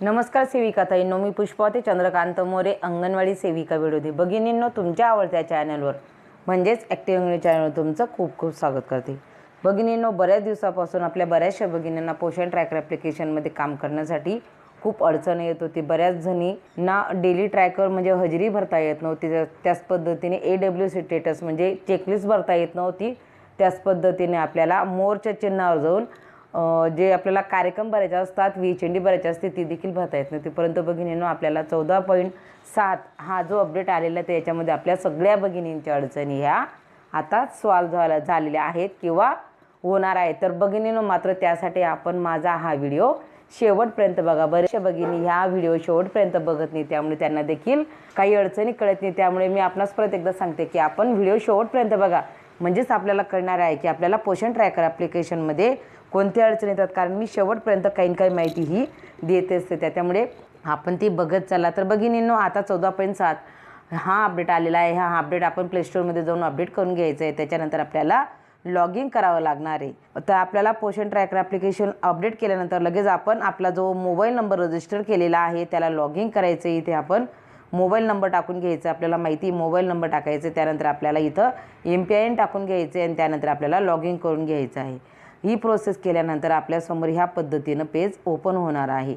नमस्कार सेविका ताईंनो मी पुष्पा ते चंद्रकांत मोरे अंगणवाडी सेविका विरोधी. भगिनींनो तुमच्या आवडत्या चॅनलवर म्हणजेच ॲक्टिव्ह इंग्लिश चॅनलवर तुमचं खूप खूप स्वागत करते. भगिनींनो बऱ्याच दिवसापासून आपल्या बऱ्याचशा भगिनींना पोषण ट्रॅकर ॲप्लिकेशनमध्ये काम करण्यासाठी खूप अडचण येत होती. बऱ्याच जणी ना डेली ट्रॅकर म्हणजे हजेरी भरता येत नव्हती. त्याच पद्धतीने ए डब्ल्यू सी स्टेटस म्हणजे चेकलिस्ट भरता येत नव्हती. त्याच पद्धतीने आपल्याला मोरच्या चिन्हावर जाऊन जे आपल्याला कार्यक्रम भरायचे असतात वी भरायची असते ती देखील भरता येत नाही. परंतु भगिनींनो आपल्याला चौदा पॉईंट सात हा जो अपडेट आलेला आहे त्याच्यामध्ये आपल्या सगळ्या भगिनींच्या अडचणी ह्या आता सॉल्व झाल्या झालेल्या आहेत किंवा होणार आहे तर भगिनीनं मात्र त्यासाठी आपण माझा हा व्हिडिओ शेवटपर्यंत बघा. बरेचशा भगिनी ह्या व्हिडिओ शेवटपर्यंत बघत नाही त्यामुळे त्यांना देखील काही अडचणी कळत नाही. त्यामुळे मी आपणास परत एकदा सांगते की आपण व्हिडिओ शेवटपर्यंत बघा. म्हणजेच आपल्याला कळणार आहे की आपल्याला पोषण ट्रॅकर ॲप्लिकेशनमध्ये कोणत्या अडचणी येतात? कारण मी शेवटपर्यंत काही ना काही माहिती ही देत असते. त्याच्यामुळे आपण ती बघत चालला तर बघिनींनो आता चौदा पॉईंट सात हा अपडेट आलेला आहे. हा अपडेट आपण प्लेस्टोरमध्ये जाऊन अपडेट करून घ्यायचं आहे. त्याच्यानंतर आपल्याला लॉग इन करावं लागणार आहे. तर आपल्याला पोषण ट्रॅकर ॲप्लिकेशन अपडेट केल्यानंतर लगेच आपण आपला जो मोबाईल नंबर रजिस्टर केलेला आहे त्याला लॉग इन करायचं आहे. इथे आपण मोबाईल नंबर टाकून घ्यायचं आपल्याला माहिती मोबाईल नंबर टाकायचं त्यानंतर आपल्याला इथं एम पी आय एन टाकून घ्यायचं आहे आणि त्यानंतर आपल्याला लॉग इन करून घ्यायचं आहे. ही प्रोसेस केल्यानंतर आपल्यासमोर ह्या पद्धतीनं पेज ओपन होणार आहे.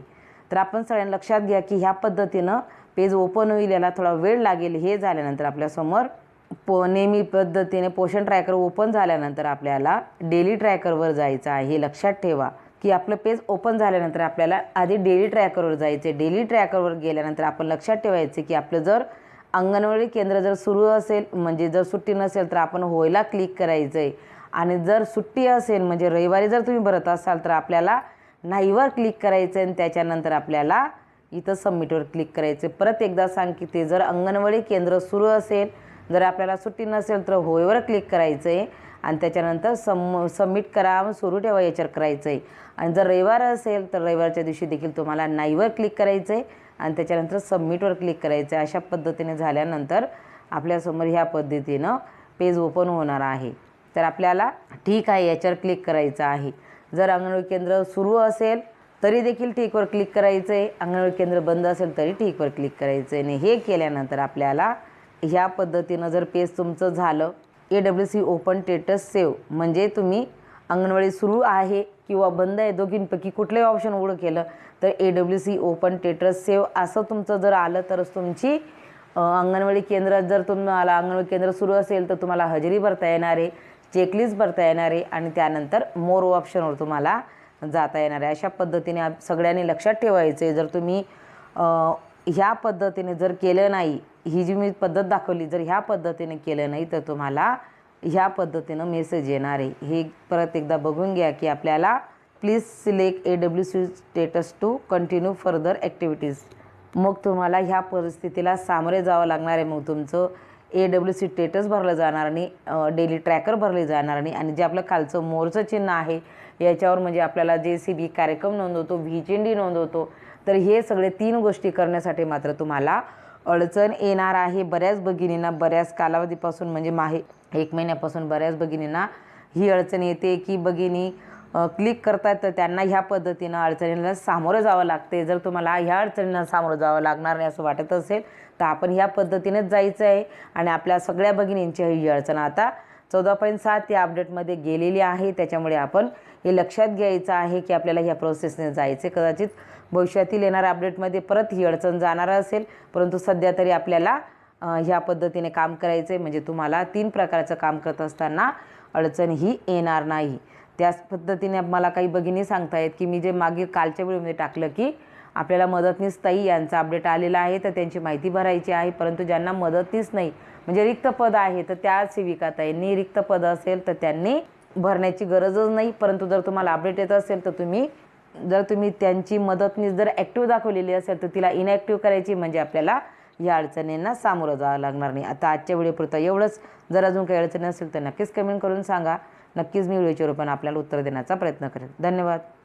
तर आपण सगळ्यांना लक्षात घ्या की ह्या पद्धतीनं पेज ओपन होईल याला थोडा वेळ लागेल. हे झाल्यानंतर आपल्यासमोर पो नेहमी पद्धतीने पोषण ट्रॅकर ओपन झाल्यानंतर आपल्याला डेली ट्रॅकरवर जायचं आहे. हे लक्षात ठेवा. की आपलं पेज ओपन झाल्यानंतर आपल्याला आधी डेली ट्रॅकरवर जायचे डेली ट्रॅकरवर गेल्यानंतर आपण लक्षात ठेवायचे की आपलं जर अंगणवाडी केंद्र जर सुरू असेल म्हणजे जर सुट्टी नसेल तर आपण होयला क्लिक करायचं आहे आणि जर सुट्टी असेल म्हणजे रविवारी जर तुम्ही भरत असाल तर आपल्याला नाहीवर क्लिक करायचं आहे आणि त्याच्यानंतर आपल्याला इथं सबमिटवर क्लिक करायचं आहे परत एकदा सांग की ते जर अंगणवाडी केंद्र सुरू असेल जर आपल्याला सुट्टी नसेल तर होयवर क्लिक करायचं आहे आणि त्याच्यानंतर सम सबमिट करा सुरू ठेवा याच्यावर करायचं आहे आणि जर रविवार असेल तर रविवारच्या दिवशी देखील तुम्हाला नाहीवर क्लिक करायचं आहे आणि त्याच्यानंतर सबमिटवर क्लिक करायचं आहे अशा पद्धतीने झाल्यानंतर आपल्यासमोर ह्या पद्धतीनं पेज ओपन होणार आहे. तर आपल्याला ठीक आहे याच्यावर क्लिक करायचं आहे. जर अंगणवाडी केंद्र सुरू असेल तरी देखील ठीकवर क्लिक करायचं आहे अंगणवाडी केंद्र बंद असेल तरी ठीकवर क्लिक करायचं आहे आणि हे केल्यानंतर आपल्याला ह्या पद्धतीनं जर पेज तुमचं झालं A W C open status save. म्हणजे तुम्ही अंगणवाडी सुरू आहे किंवा बंद आहे दोघींपैकी कुठलंही ऑप्शन उघडं केलं तर A W C open status save. असं तुमचं जर आलं तरच तुमची अंगणवाडी केंद्रात जर तुम्हाला अंगणवाडी केंद्र सुरू असेल तर तुम्हाला हजेरी भरता येणार आहे चेकलिस्ट भरता येणार आहे आणि त्यानंतर मोर ऑप्शनवर तुम्हाला जाता येणार आहे. अशा पद्धतीने सगळ्यांनी लक्षात ठेवायचं आहे जर तुम्ही ह्या पद्धतीने जर केलं नाही ही जी मी पद्धत दाखवली जर ह्या पद्धतीने केलं नाही तर तुम्हाला ह्या पद्धतीनं मेसेज येणार आहे. हे परत एकदा बघून घ्या की आपल्याला please select A W C status to continue further activities मग तुम्हाला ह्या परिस्थितीला सामोरे जावं लागणार आहे मग तुमचं. ए डब्ल्यू सी स्टेटस भरलं जाणार आणि डेली ट्रॅकर भरले जाणार आणि आणि जे आपलं खालचं मोरचं चिन्ह आहे याच्यावर म्हणजे आपल्याला जे सी बी कार्यक्रम नोंदवतो व्ही डी नोंदवतो तर हे सगळे तीन गोष्टी करण्यासाठी मात्र तुम्हाला अडचण येणार आहे. बऱ्याच भगिनींना बऱ्याच कालावधीपासून म्हणजे माहे एक महिन्यापासून बऱ्याच भगिनींना ही अडचण येते की भगिनी क्लिक करतात तर त्यांना ह्या पद्धतीनं अडचणींना सामोरं जावं लागते जर तुम्हाला ह्या अडचणींना सामोरं जावं लागणार नाही असं वाटत असेल तर आपण ह्या पद्धतीनेच जायचं आहे आणि आपल्या सगळ्या भगिनींची ही अडचण आता चौदा पॉईंट सात या अपडेटमध्ये गेलेली आहे. त्याच्यामुळे आपण हे लक्षात घ्यायचं आहे की आपल्याला ह्या प्रोसेसने जायचे कदाचित भविष्यातील येणाऱ्या अपडेटमध्ये परत ही अडचण जाणार असेल. परंतु सध्या तरी आपल्याला ह्या पद्धतीने काम करायचं आहे म्हणजे तुम्हाला तीन प्रकारचं काम करत असताना अडचण ही येणार नाही. त्याच पद्धतीने मला काही भगिनी सांगतायत की मी जे मागे कालच्या वेळेमध्ये म्हणजे टाकलं की आपल्याला मदतनीस ताई यांचा अपडेट आलेला आहे तर त्यांची माहिती भरायची आहे परंतु ज्यांना मदतनीस नाही म्हणजे रिक्त पद आहे तर त्या सेविका ताईंनी रिक्त पद असेल तर त्यांनी भरण्याची गरजच नाही परंतु जर तुम्हाला अपडेट येत असेल तर तुम्ही जर तुम्ही त्यांची मदतनीस जर ॲक्टिव्ह दाखवलेली असेल तर तिला इनॅक्टिव्ह करायची म्हणजे आपल्याला या अडचणींना सामोरं जावं लागणार नाही. आता आजच्या वेळेपुरतं एवढंच. जर अजून काही अडचणी असेल तर नक्कीच कमेंट करून सांगा. नक्कीच मी व्हिडिओच्या रूपाने आपल्याला उत्तर देण्याचा प्रयत्न करेन. धन्यवाद.